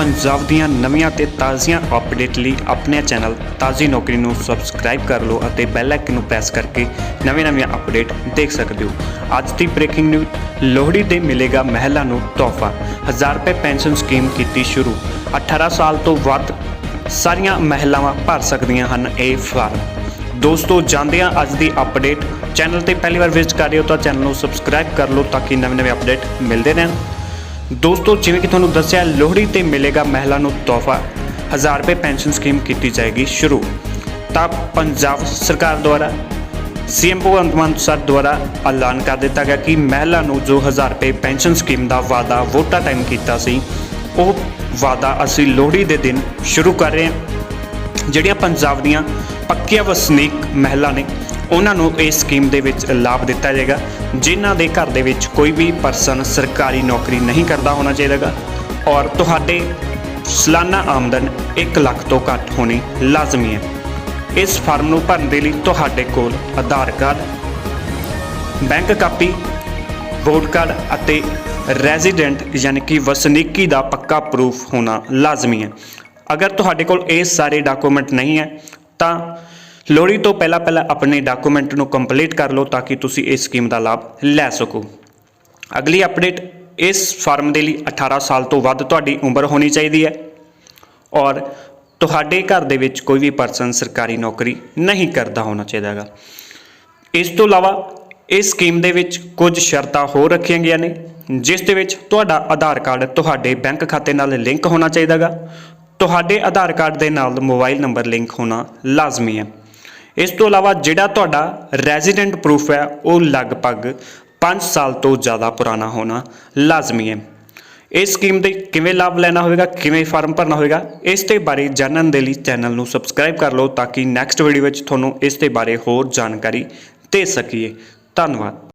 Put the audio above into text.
ਪੰਜਾਬ ਦੀਆਂ ਨਵੀਆਂ ਤੇ ਤਾਜ਼ੀਆਂ ਅਪਡੇਟ ਲਈ ਆਪਣੇ ਚੈਨਲ ਤਾਜ਼ੀ ਨੌਕਰੀ ਨੂੰ ਸਬਸਕ੍ਰਾਈਬ ਕਰ ਲਓ ਅਤੇ ਬੈਲ ਆਈਕਨ ਨੂੰ ਪ੍ਰੈਸ ਕਰਕੇ ਨਵੀਆਂ-ਨਵੀਆਂ ਅਪਡੇਟ ਦੇਖ ਸਕਦੇ ਹੋ। ਅੱਜ ਦੀ ਬ੍ਰੇਕਿੰਗ ਨਿਊਜ਼ ਲੋਹੜੀ ਤੇ ਮਿਲੇਗਾ ਮਹਿਲਾ ਨੂੰ ਤੋਹਫਾ। 1000 ਰੁਪਏ ਪੈਨਸ਼ਨ ਸਕੀਮ ਕੀਤੀ ਸ਼ੁਰੂ। 18 ਸਾਲ ਤੋਂ ਵੱਧ ਸਾਰੀਆਂ ਮਹਿਲਾਵਾਂ ਭਰ ਸਕਦੀਆਂ ਹਨ ਇਹ ਫਾਰਮ। ਦੋਸਤੋ ਜਾਂਦੇ ਹਾਂ ਅੱਜ ਦੀ ਅਪਡੇਟ ਚੈਨਲ ਤੇ ਪਹਿਲੀ ਵਾਰ ਵਿਜ਼ਿਟ ਕਰ ਰਹੇ ਹੋ ਤਾਂ ਚੈਨਲ ਨੂੰ ਸਬਸਕ੍ਰਾਈਬ ਕਰ ਲਓ ਤਾਂ ਕਿ ਨਵੇਂ-ਨਵੇਂ ਅਪਡੇਟ ਮਿਲਦੇ ਰਹਿਣ। ਦੋਸਤੋ, ਜਿਵੇਂ ਕਿ ਤੁਹਾਨੂੰ ਦੱਸਿਆ, ਲੋਹੜੀ ਤੇ ਮਿਲੇਗਾ ਮਹਿਲਾ ਨੂੰ ਤੋਹਫਾ। 1000 ਰੁਪਏ ਪੈਨਸ਼ਨ ਸਕੀਮ ਕੀਤੀ ਜਾਏਗੀ ਸ਼ੁਰੂ। ਤਾਂ ਪੰਜਾਬ ਸਰਕਾਰ ਦੁਆਰਾ, ਸੀਐਮ ਭਗਵੰਤ ਮਾਨ ਸਰ ਦੁਆਰਾ ਐਲਾਨ ਕਰ ਦਿੱਤਾ ਗਿਆ ਕਿ ਮਹਿਲਾ ਨੂੰ ਜੋ 1000 ਰੁਪਏ ਪੈਨਸ਼ਨ ਸਕੀਮ ਦਾ ਵਾਅਦਾ ਵੋਟਾਂ ਟਾਈਮ ਕੀਤਾ ਸੀ, ਉਹ ਵਾਅਦਾ ਅਸੀਂ ਲੋਹੜੀ ਦੇ ਦਿਨ ਸ਼ੁਰੂ ਕਰ ਰਹੇ ਹਾਂ। ਜਿਹੜੀਆਂ ਪੰਜਾਬ ਦੀਆਂ ਪੱਕੀਆਂ ਵਸਨੀਕ ਮਹਿਲਾ ਨੇ ਉਹਨਾਂ ਨੂੰ ਇਸ ਸਕੀਮ ਦੇ ਵਿੱਚ ਲਾਭ ਦਿੱਤਾ ਜਾਏਗਾ। ਜਿਨ੍ਹਾਂ ਦੇ ਘਰ ਦੇ ਵਿੱਚ ਕੋਈ ਵੀ ਪਰਸਨ ਸਰਕਾਰੀ ਨੌਕਰੀ ਨਹੀਂ ਕਰਦਾ ਹੋਣਾ ਚਾਹੀਦਾਗਾ। ਔਰ ਤੁਹਾਡੇ ਸਾਲਾਨਾ ਆਮਦਨ 1 ਲੱਖ ਤੋਂ ਘੱਟ ਹੋਣੀ ਲਾਜ਼ਮੀ ਹੈ। ਇਸ ਫਾਰਮ ਨੂੰ ਭਰਨ ਦੇ ਲਈ ਤੁਹਾਡੇ ਕੋਲ Aadhaar card, bank copy, vote card ਅਤੇ ਰੈਜ਼ੀਡੈਂਟ ਯਾਨੀ ਕਿ ਵਸਨੀਕੀ ਦਾ ਪੱਕਾ ਪ੍ਰੂਫ ਹੋਣਾ ਲਾਜ਼ਮੀ ਹੈ। ਅਗਰ ਤੁਹਾਡੇ ਕੋਲ ਇਹ ਸਾਰੇ ਡਾਕੂਮੈਂਟ ਨਹੀਂ ਹੈ, ਤਾਂ ਲੋਹੜੀ ਤੋਂ ਪਹਿਲਾਂ ਪਹਿਲਾਂ ਆਪਣੇ ਡਾਕੂਮੈਂਟ ਨੂੰ ਕੰਪਲੀਟ ਕਰ ਲਓ ਤਾਂ ਕਿ ਤੁਸੀਂ ਇਸ ਸਕੀਮ ਦਾ ਲਾਭ ਲੈ ਸਕੋ। ਅਗਲੀ ਅਪਡੇਟ ਇਸ ਫਾਰਮ ਦੇ ਲਈ 18 ਸਾਲ ਤੋਂ ਵੱਧ ਤੁਹਾਡੀ ਉਮਰ ਹੋਣੀ ਚਾਹੀਦੀ ਹੈ ਔਰ ਤੁਹਾਡੇ ਘਰ ਦੇ ਵਿੱਚ ਕੋਈ ਵੀ ਪਰਸਨ ਸਰਕਾਰੀ ਨੌਕਰੀ ਨਹੀਂ ਕਰਦਾ ਹੋਣਾ ਚਾਹੀਦਾ ਹੈਗਾ। ਇਸ ਤੋਂ ਇਲਾਵਾ ਇਸ ਸਕੀਮ ਦੇ ਵਿੱਚ ਕੁਝ ਸ਼ਰਤਾਂ ਹੋਰ ਰੱਖੀਆਂ ਗਈਆਂ ਨੇ, ਜਿਸ ਦੇ ਵਿੱਚ ਤੁਹਾਡਾ ਆਧਾਰ ਕਾਰਡ ਤੁਹਾਡੇ ਬੈਂਕ ਖਾਤੇ ਨਾਲ ਲਿੰਕ ਹੋਣਾ ਚਾਹੀਦਾਗਾ ਤੁਹਾਡੇ ਆਧਾਰ ਕਾਰਡ ਦੇ ਨਾਲ ਮੋਬਾਈਲ ਨੰਬਰ ਲਿੰਕ ਹੋਣਾ ਲਾਜ਼ਮੀ ਹੈ। ਇਸ ਤੋਂ ਇਲਾਵਾ ਜਿਹੜਾ ਤੁਹਾਡਾ ਰੈਜ਼ੀਡੈਂਟ ਪ੍ਰੂਫ ਹੈ, ਉਹ ਲਗਭਗ 5 ਸਾਲ ਤੋਂ ਜ਼ਿਆਦਾ ਪੁਰਾਣਾ ਹੋਣਾ ਲਾਜ਼ਮੀ ਹੈ। ਇਸ ਸਕੀਮ ਦੇ ਕਿਵੇਂ ਲਾਭ ਲੈਣਾ ਹੋਵੇਗਾ, ਕਿਵੇਂ ਫਾਰਮ ਭਰਨਾ ਹੋਵੇਗਾ, ਇਸ ਦੇ ਬਾਰੇ ਜਾਣਨ ਦੇ ਲਈ ਚੈਨਲ ਨੂੰ ਸਬਸਕ੍ਰਾਈਬ ਕਰ ਲਓ ਤਾਂ ਕਿ ਨੈਕਸਟ ਵੀਡੀਓ ਵਿੱਚ ਤੁਹਾਨੂੰ ਇਸ ਦੇ ਬਾਰੇ ਹੋਰ ਜਾਣਕਾਰੀ ਦੇ ਸਕੀਏ। ਧੰਨਵਾਦ।